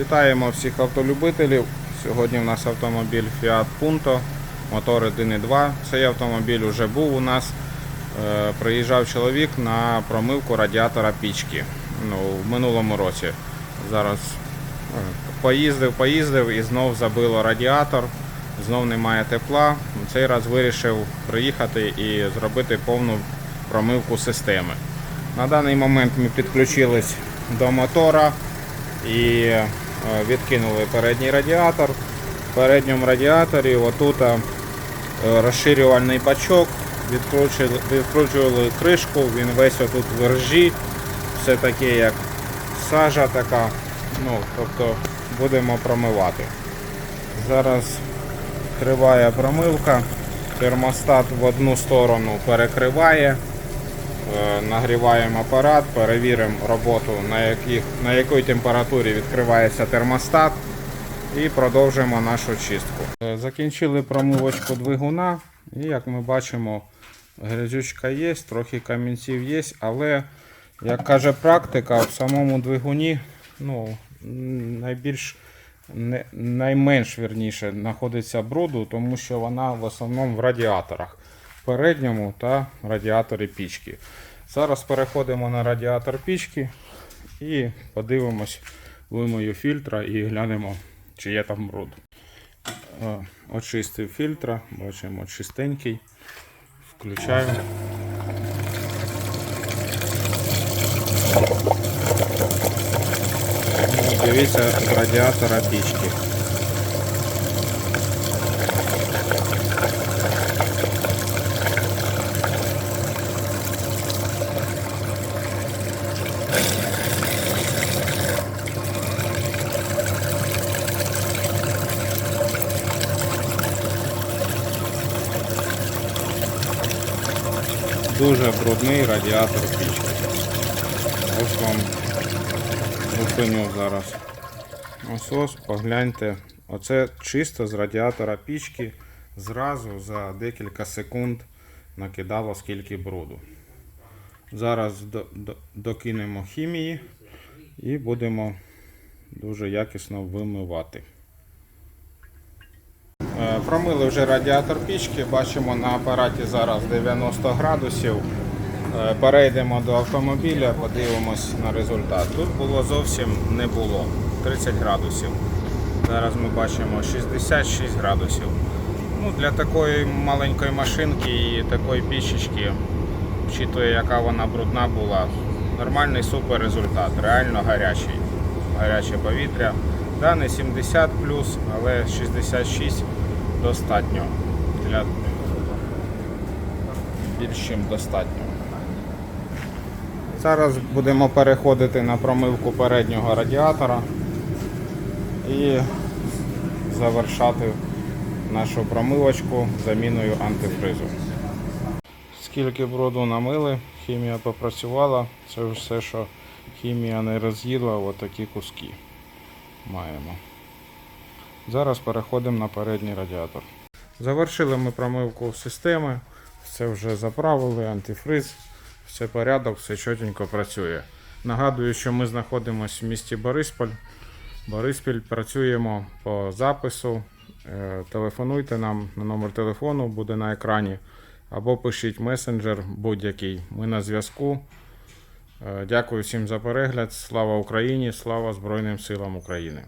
Вітаємо всіх автолюбителів. Сьогодні в нас автомобіль Fiat Punto, мотор 1.2. Цей автомобіль вже був у нас. Е, Приїжджав чоловік на промивку радіатора пічки ну, в минулому році. Зараз е, поїздив, поїздив і знов забило радіатор, знов немає тепла. Цей раз вирішив приїхати і зробити повну промивку системи. На даний момент ми підключились до мотора і відкинули передній радіатор. В передньому радіаторі отут е, розширювальний бачок, відкручували, відкручували кришку, він весь отут в ржі, все таке як сажа така. Ну, тобто будемо промивати. Зараз триває промивка, термостат в одну сторону перекриває. Е, Нагріваємо апарат, перевіримо роботу, на, яких, на якій температурі відкривається термостат і продовжуємо нашу чистку. Е, Закінчили промивочку двигуна і як ми бачимо, грязючка є, трохи камінців є, але, як каже практика, в самому двигуні ну, найбільш найменш вірніше знаходиться бруду, тому що вона в основному в радіаторах передньому та радіаторі пічки. Зараз переходимо на радіатор пічки і подивимось вимою фільтра і глянемо, чи є там бруд. Е, Очистив фільтра, бачимо чистенький. Включаємо. Ну, Дивіться радіатора пічки. Дуже брудний радіатор пічки. Ось вам зупиню зараз насос, погляньте. Оце чисто з радіатора пічки зразу за декілька секунд накидало скільки бруду. Зараз до, до, докинемо хімії і будемо дуже якісно вимивати. Е, Промили вже радіатор пічки, бачимо на апараті зараз 90 градусів. Е, Перейдемо до автомобіля, подивимось на результат. Тут було зовсім не було 30 градусів. Зараз ми бачимо 66 градусів. Ну, для такої маленької машинки і такої пічечки, вчитує, яка вона брудна була, нормальний супер результат, реально гарячий. Гаряче повітря. Да, не 70 але 66 достатньо. Для більш чим достатньо. Зараз будемо переходити на промивку переднього радіатора і завершати нашу промивочку заміною антифризу. Скільки броду намили, хімія попрацювала, це все, що хімія не роз'їла, отакі куски маємо. Зараз переходимо на передній радіатор. Завершили ми промивку системи, все вже заправили, антифриз, все порядок, все чотенько працює. Нагадую, що ми знаходимося в місті Бориспіль. Бориспіль працюємо по запису. Е, Телефонуйте нам на номер телефону, буде на екрані. Або пишіть месенджер будь-який. Ми на зв'язку. Е, Дякую всім за перегляд. Слава Україні! Слава Збройним силам України!